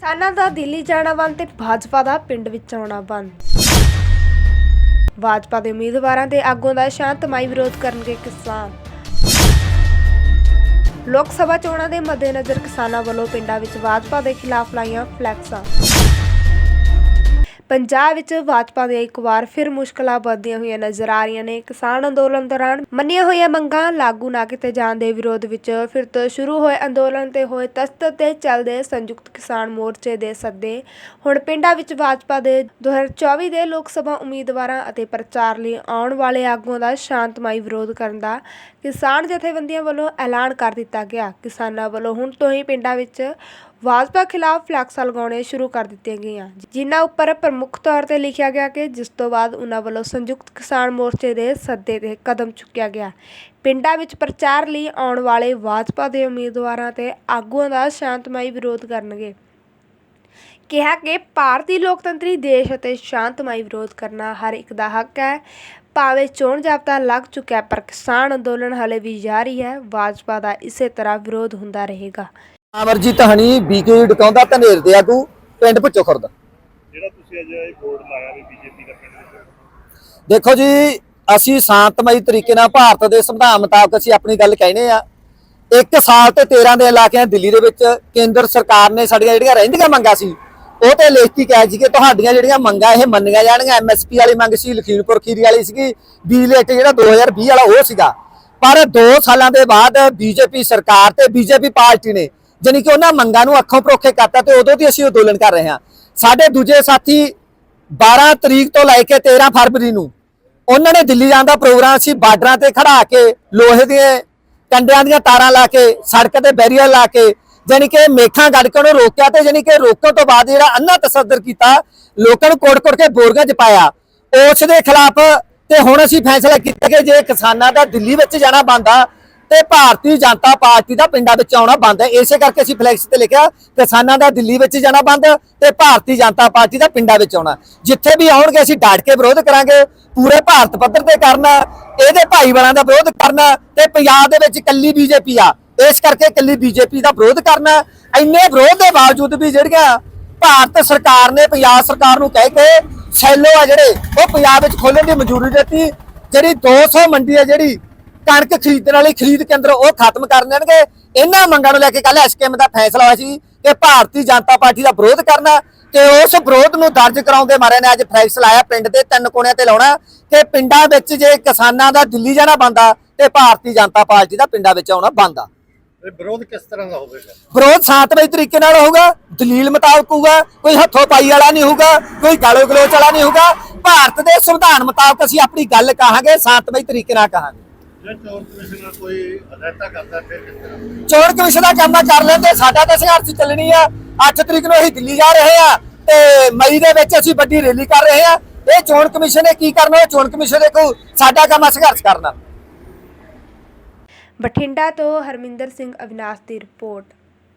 ਕਿਸਾਨਾਂ ਦਾ ਦਿੱਲੀ ਜਾਣਾ ਬੰਦ ਤੇ ਭਾਜਪਾ ਦਾ ਪਿੰਡ ਵਿੱਚ ਆਉਣਾ ਬੰਦ। ਭਾਜਪਾ ਦੇ ਉਮੀਦਵਾਰਾਂ ਤੇ ਆਗੂਆਂ ਦਾ ਸ਼ਾਂਤਮਈ ਵਿਰੋਧ ਕਰਨਗੇ ਕਿਸਾਨ। ਲੋਕ ਸਭਾ ਚੋਣਾਂ ਦੇ ਮੱਦੇਨਜ਼ਰ ਕਿਸਾਨਾਂ ਵੱਲੋਂ ਪਿੰਡਾਂ ਵਿੱਚ ਭਾਜਪਾ ਦੇ ਖਿਲਾਫ ਲਾਈਆਂ ਫਲੈਕਸਾਂ। ਪੰਜਾਬ ਵਿੱਚ ਭਾਜਪਾ ਦੀਆਂ ਇੱਕ ਵਾਰ ਫਿਰ ਮੁਸ਼ਕਲਾਂ ਵੱਧਦੀਆਂ ਹੋਈਆਂ ਨਜ਼ਰ ਆ ਰਹੀਆਂ ਨੇ। ਕਿਸਾਨ ਅੰਦੋਲਨ ਦੌਰਾਨ ਮੰਨੀਆਂ ਹੋਈਆਂ ਮੰਗਾਂ ਲਾਗੂ ਨਾ ਕੀਤੇ ਜਾਣ ਦੇ ਵਿਰੋਧ ਵਿੱਚ ਫਿਰ ਤੋਂ ਸ਼ੁਰੂ ਹੋਏ ਅੰਦੋਲਨ ਤੇ ਹੋਏ ਤਸਤ ਤੇ ਚੱਲਦੇ ਸੰਯੁਕਤ ਕਿਸਾਨ ਮੋਰਚੇ ਦੇ ਸੱਦੇ। ਹੁਣ ਪਿੰਡਾਂ ਵਿੱਚ ਭਾਜਪਾ ਦੇ 2024 ਦੇ ਲੋਕ ਸਭਾ ਉਮੀਦਵਾਰਾਂ ਅਤੇ ਪ੍ਰਚਾਰ ਲਈ ਆਉਣ ਵਾਲੇ ਆਗੂਆਂ ਦਾ ਸ਼ਾਂਤਮਈ ਵਿਰੋਧ ਕਰਨ ਦਾ ਕਿਸਾਨ ਜਥੇਬੰਦੀਆਂ ਵੱਲੋਂ ਐਲਾਨ ਕਰ ਦਿੱਤਾ ਗਿਆ। ਕਿਸਾਨਾਂ ਵੱਲੋਂ ਹੁਣ ਤੋਂ ਹੀ ਪਿੰਡਾਂ ਵਿੱਚ ਭਾਜਪਾ ਖਿਲਾਫ ਫਲੈਕਸਾਂ ਲਗਾਉਣੇ ਸ਼ੁਰੂ ਕਰ ਦਿੱਤੀਆਂ ਗਈਆਂ। ਜਿਨ੍ਹਾਂ ਉੱਪਰ ਪ੍ਰਮੁੱਖ ਤੌਰ ਤੇ ਲਿਖਿਆ ਗਿਆ ਕਿ ਜਿਸ ਤੋਂ ਬਾਅਦ ਉਹਨਾਂ ਵੱਲੋਂ ਸੰਯੁਕਤ ਕਿਸਾਨ ਮੋਰਚੇ ਦੇ ਸੱਦੇ ਤੇ ਕਦਮ ਚੁੱਕਿਆ ਗਿਆ। ਪਿੰਡਾਂ ਵਿੱਚ ਪ੍ਰਚਾਰ ਲਈ ਆਉਣ ਵਾਲੇ ਭਾਜਪਾ ਦੇ ਉਮੀਦਵਾਰਾਂ ਤੇ ਆਗੂਆਂ ਦਾ ਸ਼ਾਂਤਮਈ ਵਿਰੋਧ ਕਰਨਗੇ। ਕਿਹਾ ਕਿ ਭਾਰਤੀ ਲੋਕਤੰਤਰੀ ਦੇਸ਼ ਅਤੇ ਸ਼ਾਂਤਮਈ ਵਿਰੋਧ ਕਰਨਾ ਹਰ ਇੱਕ ਦਾ ਹੱਕ ਹੈ। ਭਾਵੇਂ ਚੋਣ ਜਾਬਤਾ ਲੱਗ ਚੁੱਕਿਆ ਪਰ ਕਿਸਾਨ ਅੰਦੋਲਨ ਹਲੇ ਵੀ ਜਾਰੀ ਹੈ। ਭਾਜਪਾ ਦਾ ਇਸੇ ਤਰ੍ਹਾਂ ਵਿਰੋਧ ਹੁੰਦਾ ਰਹੇਗਾ। ਅਮਰਜੀਤ ਹਣੀ ਬੀਕੇ ਡਕਾਉਂਦਾ ਧਨੇਰ ਦੇ ਆਗੂ ਪਿੰਡ ਭੁੱਚੋ ਖੁਰਦ। ਜਿਹੜਾ ਤੁਸੀਂ ਅੱਜ ਇਹ ਬੋਰਡ ਲਾਇਆ ਵੀ ਬੀਜੇਪੀ ਦਾ ਪਿੰਡ ਵਿੱਚ। ਦੇਖੋ ਜੀ ਅਸੀਂ ਸ਼ਾਂਤਮਈ ਤਰੀਕੇ ਨਾਲ ਭਾਰਤ ਦੇ ਸੰਵਿਧਾਨ ਮੁਤਾਬਕ ਅਸੀਂ ਆਪਣੀ ਗੱਲ ਕਹਿਣੇ ਆ ਇੱਕ ਸਾਲ ਤੇ 13 ਦੇ ਇਲਾਕਿਆਂ ਦਿੱਲੀ ਦੇ ਵਿੱਚ ਕੇਂਦਰ ਸਰਕਾਰ ਨੇ ਸਾਡੀਆਂ ਜਿਹੜੀਆਂ ਰਹਿੰਦੀਆਂ ਮੰਗਾਂ ਸੀ ਉਹ ਤੇ ਲਿਖਤੀ ਕਿਹਾ ਸੀ ਕਿ ਤੁਹਾਡੀਆਂ ਜਿਹੜੀਆਂ ਮੰਗਾਂ ਇਹ ਮੰਨੀਆਂ ਜਾਣਗੀਆਂ। ਐਮਐਸਪੀ ਵਾਲੀ ਮੰਗ ਸੀ ਲਖੀਮਪੁਰ ਖੀਰੀ ਵਾਲੀ ਸੀਗੀ ਬਿਜਲੀ ਐਕਟ ਜਿਹੜਾ 2020 ਵਾਲਾ ਉਹ ਸੀਗਾ। ਪਰ 2 ਸਾਲਾਂ ਦੇ ਬਾਅਦ ਬੀਜੇਪੀ ਸਰਕਾਰ ਤੇ ਬੀਜੇਪੀ ਪਾਰਟੀ ਨੇ ਜਾਣੀ ਕਿ ਉਹਨਾਂ ਮੰਗਾਂ ਨੂੰ ਅੱਖੋਂ ਪਰੋਖੇ ਕਰਤਾ ਤੇ ਉਦੋਂ ਦੀ ਅਸੀਂ ਅੰਦੋਲਨ ਕਰ ਰਹੇ ਹਾਂ। ਸਾਡੇ ਦੂਜੇ ਸਾਥੀ 12 ਤਰੀਕ ਤੋਂ ਲੈ ਕੇ 13 ਫਰਵਰੀ ਨੂੰ ਉਹਨਾਂ ਨੇ ਦਿੱਲੀ ਜਾਣ ਦਾ ਪ੍ਰੋਗਰਾਮ ਸੀ, ਬਾਰਡਰਾਂ ਤੇ ਖੜਾ ਕੇ ਲੋਹੇ ਦੇ ਕੰਡਿਆਂ ਦੀਆਂ ਤਾਰਾਂ ਲਾ ਕੇ, ਸੜਕ ਤੇ ਬੈਰੀਅਰ ਲਾ ਕੇ, ਜਾਣੀ ਕਿ ਮੇਖਾਂ ਗੱਡ ਕੇ ਉਹਨੂੰ ਰੋਕਿਆ ਤੇ ਜਾਣੀ ਕਿ ਰੋਕਣ ਤੋਂ ਬਾਅਦ ਜਿਹੜਾ ਅੰਨਾ ਤਸੱਦਰ ਕੀਤਾ, ਲੋਕਾਂ ਨੂੰ ਕੋੜ-ਕੋੜ ਕੇ ਬੋਰੀਆਂ 'ਚ ਪਾਇਆ। ਉਸ ਦੇ ਖਿਲਾਫ ਤੇ ਹੁਣ ਅਸੀਂ ਫੈਸਲਾ ਕੀਤਾ ਕਿ ਜੇ ਕਿਸਾਨਾਂ ਦਾ ਦਿੱਲੀ ਵਿੱਚ ਜਾਣਾ ਬੰਦ ਤੇ ਭਾਰਤੀ ਜਨਤਾ ਪਾਰਟੀ ਦਾ ਪਿੰਡਾਂ ਵਿੱਚ ਆਉਣਾ ਬੰਦ ਹੈ। ਇਸੇ ਕਰਕੇ ਅਸੀਂ ਫਲੈਕਸ ਤੇ ਲਿਖਿਆ, ਕਿਸਾਨਾਂ ਦਾ ਦਿੱਲੀ ਵਿੱਚ ਜਾਣਾ ਬੰਦ ਤੇ ਭਾਰਤੀ ਜਨਤਾ ਪਾਰਟੀ ਦਾ ਪਿੰਡਾਂ ਵਿੱਚ ਆਉਣਾ। ਜਿੱਥੇ ਵੀ ਆਉਣਗੇ, ਅਸੀਂ ਡਟ ਕੇ ਵਿਰੋਧ ਕਰਾਂਗੇ। ਪੂਰੇ ਭਾਰਤ ਪੱਧਰ ਤੇ ਕਰਨਾ, ਇਹਦੇ ਭਾਈਵਾਲਾਂ ਦਾ ਵਿਰੋਧ ਕਰਨਾ ਤੇ ਪੰਜਾਬ ਦੇ ਵਿੱਚ ਕੱਲੀ ਬੀਜੇਪੀ ਆ। ਇਸ ਕਰਕੇ ਕੱਲੀ ਬੀਜੇਪੀ ਦਾ ਵਿਰੋਧ ਕਰਨਾ। ਇੰਨੇ ਵਿਰੋਧ ਦੇ ਬਾਵਜੂਦ ਵੀ ਜਿਹੜੀਆਂ ਭਾਰਤ ਸਰਕਾਰ ਨੇ, ਪੰਜਾਬ ਸਰਕਾਰ ਨੂੰ ਕਹਿ ਕੇ ਸੈਲੋ ਆ ਜਿਹੜੇ, ਉਹ ਪੰਜਾਬ ਵਿੱਚ ਖੋਲਣ ਦੀ ਮਨਜ਼ੂਰੀ ਦਿੱਤੀ। ਜਿਹੜੀ 200 ਮੰਡੀ ਆ ਜਿਹੜੀ ਕਣਕ ਖਰੀਦਣ ਵਾਲੀ ਖਰੀਦ ਕੇਂਦਰ ਉਹ ਖਤਮ ਕਰ ਦੇਣਗੇ। ਇਹਨਾਂ ਮੰਗਾਂ ਨੂੰ ਲੈ ਕੇ ਕੱਲ ਐਸਕੇਐਮ ਦਾ ਫੈਸਲਾ ਹੋਇਆ ਸੀ ਕਿ ਭਾਰਤੀ ਜਨਤਾ ਪਾਰਟੀ ਦਾ ਵਿਰੋਧ ਕਰਨਾ ਤੇ ਉਸ ਵਿਰੋਧ ਨੂੰ ਦਰਜ ਕਰਾਉਂਦੇ ਮਾਰੇ ਨੇ ਅੱਜ ਫਲੈਕਸ ਲਾਇਆ ਪਿੰਡ ਦੇ ਤਿੰਨ ਕੋਣਿਆਂ ਤੇ ਲਾਉਣਾ। ਕਿ ਪਿੰਡਾਂ ਵਿੱਚ ਜੇ ਕਿਸਾਨਾਂ ਦਾ ਦਿੱਲੀ ਜਾਣਾ ਬੰਦਾ ਤੇ ਭਾਰਤੀ ਜਨਤਾ ਪਾਰਟੀ ਦਾ ਪਿੰਡਾਂ ਵਿੱਚ ਆਉਣਾ ਬੰਦਾ ਇਹ ਵਿਰੋਧ ਕਿਸ ਤਰ੍ਹਾਂ ਦਾ ਹੋਵੇਗਾ? ਵਿਰੋਧ ਸ਼ਾਂਤਮਈ ਤਰੀਕੇ ਨਾਲ ਹੋਊਗਾ ਦਲੀਲ ਮੁਤਾਬਕ ਹੋਊਗਾ ਕੋਈ ਹੱਥੋਂ ਪਾਈ ਵਾਲਾ ਨਹੀਂ ਹੋਊਗਾ ਕੋਈ ਗਾਲੋ ਗਲੋਚ ਵਾਲਾ ਨਹੀਂ ਹੋਊਗਾ। ਭਾਰਤ ਦੇ ਸੰਵਿਧਾਨ ਮੁਤਾਬਕ ਅਸੀਂ ਆਪਣੀ ਗੱਲ ਕਹਾਂਗੇ ਸ਼ਾਂਤਮਈ ਤਰੀਕੇ ਨਾਲ ਕਹਾਂਗੇ। ਜੇ ਚੋਣ ਕਮਿਸ਼ਨ ਨਾਲ ਕੋਈ ਹਦਾਇਤਾਂ ਕਰਦਾ ਫਿਰ ਕਿਸ ਤਰ੍ਹਾਂ? ਚੋਣ ਕਮਿਸ਼ਨ ਦਾ ਕੰਮ ਕਰ ਲੈਂਦੇ ਸਾਡਾ ਤਾਂ ਸੰਘਰਸ਼ ਚੱਲਣੀ ਆ। 8 ਤਰੀਕ ਨੂੰ ਅਸੀਂ ਦਿੱਲੀ ਜਾ ਰਹੇ ਆ ਤੇ ਮਈ ਦੇ ਵਿੱਚ ਅਸੀਂ ਵੱਡੀ ਰੈਲੀ ਕਰ ਰਹੇ ਆ। ਇਹ ਚੋਣ ਕਮਿਸ਼ਨ ਨੇ ਕੀ ਕਰਨਾ? ਚੋਣ ਕਮਿਸ਼ਨ ਦੇ ਕੋ ਸਾਡਾ ਕੰਮ ਆ ਸੰਘਰਸ਼ ਕਰਨਾ। ਬਠਿੰਡਾ ਤੋਂ ਹਰਮਿੰਦਰ ਸਿੰਘ ਅਵਿਨਾਸ਼ ਦੀ ਰਿਪੋਰਟ।